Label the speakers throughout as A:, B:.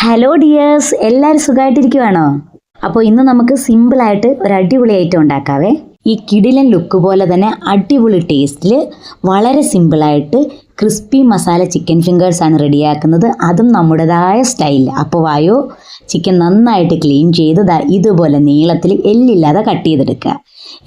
A: Hello dears എല്ലാവരും സുഖമായിട്ടിരിക്കുവാണോ അപ്പോൾ ഇന്ന് നമുക്ക് സിമ്പിളായിട്ട് ഒരു അടിപൊളി ഐറ്റം ഉണ്ടാക്കാവേ. ഈ കിടിലൻ ലുക്ക് പോലെ തന്നെ അടിപൊളി ടേസ്റ്റിൽ വളരെ സിമ്പിളായിട്ട് ക്രിസ്പി മസാല ചിക്കൻ ഫിംഗേഴ്സ് ആണ് റെഡിയാക്കുന്നത്. അതും നമ്മുടേതായ സ്റ്റൈലിൽ. അപ്പോൾ വായോ ചിക്കൻ നന്നായിട്ട് ക്ലീൻ ചെയ്ത് ഇതുപോലെ നീളത്തിൽ എല്ലില്ലാതെ കട്ട് ചെയ്തെടുക്കുക.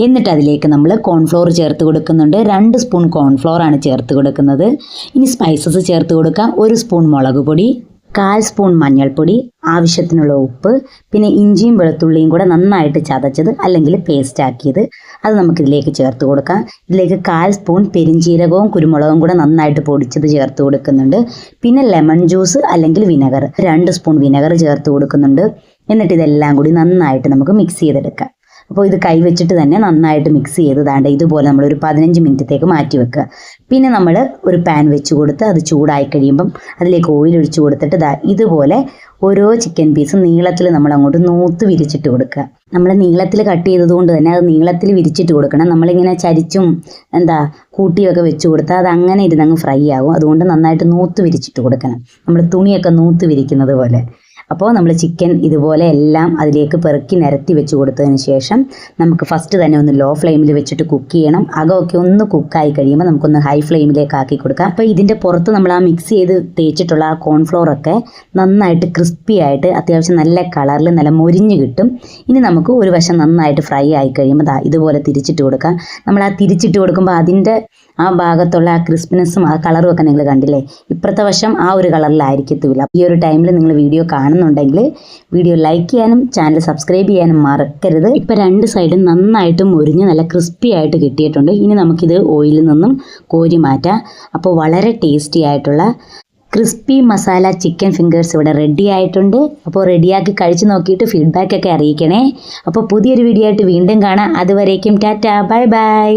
A: എന്നിട്ട് അതിലേക്ക് നമ്മൾ കോൺഫ്ലോർ ചേർത്ത് കൊടുക്കുന്നുണ്ട്. രണ്ട് സ്പൂൺ കോൺഫ്ലോർ ആണ് ചേർത്ത് കൊടുക്കുന്നത്. ഇനി സ്പൈസസ് ചേർത്ത് കൊടുക്കാം. ഒരു സ്പൂൺ മുളക് പൊടി. കാൽ സ്പൂൺ മഞ്ഞൾപ്പൊടി ആവശ്യത്തിനുള്ള ഉപ്പ് പിന്നെ ഇഞ്ചിയും വെളുത്തുള്ളിയും കൂടെ നന്നായിട്ട് ചതച്ചത് അല്ലെങ്കിൽ പേസ്റ്റ് ആക്കിയത്. അത് നമുക്കിതിലേക്ക് ചേർത്ത് കൊടുക്കാം. ഇതിലേക്ക് കാൽ സ്പൂൺ പെരിഞ്ചീരകവും കുരുമുളകും കൂടെ നന്നായിട്ട് പൊടിച്ചത് ചേർത്ത് കൊടുക്കുന്നുണ്ട്. പിന്നെ ലെമൺ ജ്യൂസ് അല്ലെങ്കിൽ വിനെഗർ രണ്ട് സ്പൂൺ വിനെഗർ ചേർത്ത് കൊടുക്കുന്നുണ്ട്. എന്നിട്ട് ഇതെല്ലാം കൂടി നന്നായിട്ട് നമുക്ക് മിക്സ് ചെയ്തെടുക്കാം. അപ്പോൾ ഇത് കൈവച്ചിട്ട് തന്നെ നന്നായിട്ട് മിക്സ് ചെയ്ത് ദാണ്ട് ഇതുപോലെ നമ്മൾ ഒരു പതിനഞ്ച് മിനിറ്റത്തേക്ക് മാറ്റി വെക്കുക. പിന്നെ നമ്മൾ ഒരു പാൻ വെച്ച് കൊടുത്ത് അത് ചൂടായി കഴിയുമ്പം അതിലേക്ക് ഓയിൽ ഒഴിച്ച് കൊടുത്തിട്ട് ദാ ഇതുപോലെ ഓരോ ചിക്കൻ പീസും നീളത്തിൽ നമ്മൾ അങ്ങോട്ട് നൂത്ത് വിരിച്ചിട്ട് കൊടുക്കുക. നമ്മൾ നീളത്തിൽ കട്ട് ചെയ്തതുകൊണ്ട് തന്നെ അത് നീളത്തിൽ വിരിച്ചിട്ട് കൊടുക്കണം. നമ്മളിങ്ങനെ ചരിച്ചും എന്താ കൂട്ടിയൊക്കെ വെച്ച് കൊടുത്താൽ അത് അങ്ങനെ ഇരുന്നങ്ങ് ഫ്രൈ ആകും അതുകൊണ്ട് നന്നായിട്ട് നൂത്ത് വിരിച്ചിട്ട് കൊടുക്കണം. നമ്മൾ തുണിയൊക്കെ നൂത്ത് വിരിക്കുന്നത് പോലെ. അപ്പോൾ നമ്മൾ ചിക്കൻ ഇതുപോലെ എല്ലാം അതിലേക്ക് പെറുക്കി നിരത്തി വെച്ച് കൊടുത്തതിന് ശേഷം നമുക്ക് ഫസ്റ്റ് തന്നെ ഒന്ന് ലോ ഫ്ലെയിമിൽ വെച്ചിട്ട് കുക്ക് ചെയ്യണം. അകമൊക്കെ ഒന്ന് കുക്കായി കഴിയുമ്പോൾ നമുക്കൊന്ന് ഹൈ ഫ്ലെയിമിലേക്ക് ആക്കി കൊടുക്കാം. അപ്പോൾ ഇതിന്റെ പുറത്ത് നമ്മൾ ആ മിക്സ് ചെയ്ത് തേച്ചിട്ടുള്ള ആ കോൺഫ്ലോറൊക്കെ നന്നായിട്ട് ക്രിസ്പി ആയിട്ട് അത്യാവശ്യം നല്ല കളറിൽ നല്ല മൊരിഞ്ഞ് കിട്ടും. ഇനി നമുക്ക് ഒരു വശം നന്നായിട്ട് ഫ്രൈ ആയി കഴിയുമ്പോൾ ഇതുപോലെ തിരിച്ചിട്ട് കൊടുക്കാം. നമ്മൾ ആ തിരിച്ചിട്ട് കൊടുക്കുമ്പോൾ അതിന്റെ ആ ഭാഗത്തുള്ള ആ ക്രിസ്പിനെസ്സും ആ കളറും ഒക്കെ നിങ്ങൾ കണ്ടില്ലേ? ഇപ്പുറത്തെ വശം ആ ഒരു കളറിലായിരിക്കത്തില്ല ഈ ഒരു ടൈമിൽ നിങ്ങൾ വീഡിയോ കാണുന്നുണ്ടെങ്കിൽ വീഡിയോ ലൈക്ക് ചെയ്യാനും ചാനൽ സബ്സ്ക്രൈബ് ചെയ്യാനും മറക്കരുത്. ഇപ്പം രണ്ട് സൈഡും നന്നായിട്ട് മുരിഞ്ഞ് നല്ല ക്രിസ്പി ആയിട്ട് കിട്ടിയിട്ടുണ്ട്. ഇനി നമുക്കിത് ഓയിലിൽ നിന്നും കോരി മാറ്റാം. അപ്പോൾ വളരെ ടേസ്റ്റി ആയിട്ടുള്ള ക്രിസ്പി മസാല ചിക്കൻ ഫിംഗേഴ്സ് ഇവിടെ റെഡി ആയിട്ടുണ്ട്. അപ്പോൾ റെഡിയാക്കി കഴിച്ച് നോക്കിയിട്ട് ഫീഡ്ബാക്ക് ഒക്കെ അറിയിക്കണേ. അപ്പോൾ പുതിയൊരു വീഡിയോ ആയിട്ട് വീണ്ടും കാണാം. അതുവരേക്കും ടാറ്റ. Bye bye